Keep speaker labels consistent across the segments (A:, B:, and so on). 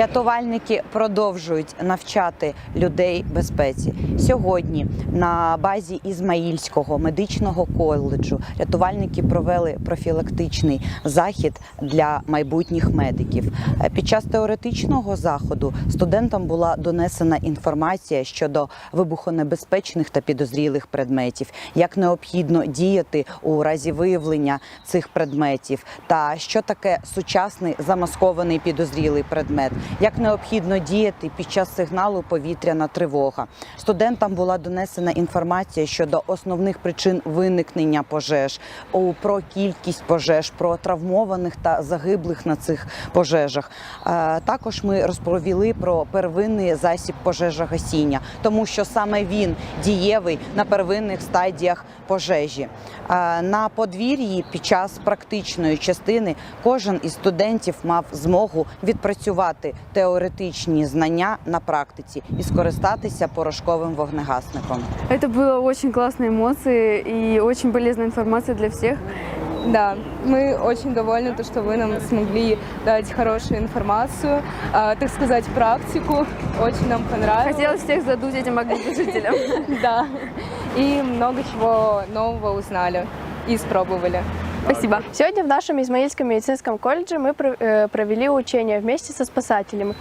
A: Рятувальники продовжують навчати людей безпеці. Сьогодні на базі Ізмаїльського медичного коледжу рятувальники провели профілактичний захід для майбутніх медиків. Під час теоретичного заходу студентам була донесена інформація щодо вибухонебезпечних та підозрілих предметів, як необхідно діяти у разі виявлення цих предметів, та що таке сучасний замаскований підозрілий предмет, як необхідно діяти під час сигналу повітряна тривога. Студентам була донесена інформація щодо основних причин виникнення пожеж, про кількість пожеж, про травмованих та загиблих на цих пожежах. Також ми розповіли про первинний засіб пожежогасіння, тому що саме він дієвий на первинних стадіях пожежі. На подвір'ї під час практичної частини кожен із студентів мав змогу відпрацювати теоретичні знання на практиці і скористатися порошковим вогнегасником.
B: Это было очень классные эмоции и очень полезная информация для всех.
C: Да, мы очень довольны, то, что вы нам смогли дать хорошую информацию, а, так сказать, практику. Очень нам понравилось.
B: Хотелось всех задуть этим огнетушителем.
C: Да. И много чего нового узнали и испробовали.
B: Спасибо.
D: Сегодня в нашем Измаильском медицинском колледже мы про- э, провели учение вместе со спасателями.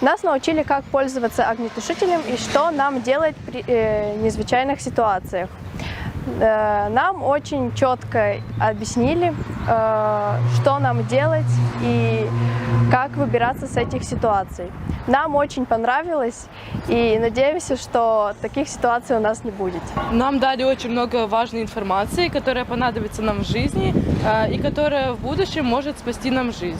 D: Нас научили, как пользоваться огнетушителем и что нам делать при э, незвычайных ситуациях. Э, Нам очень четко объяснили, э, что нам делать и как выбираться с этих ситуаций. Нам очень понравилось и надеемся, что таких ситуаций у нас не будет.
E: Нам дали очень много важной информации, которая понадобится нам в жизни э, и которая в будущем может спасти нам жизнь.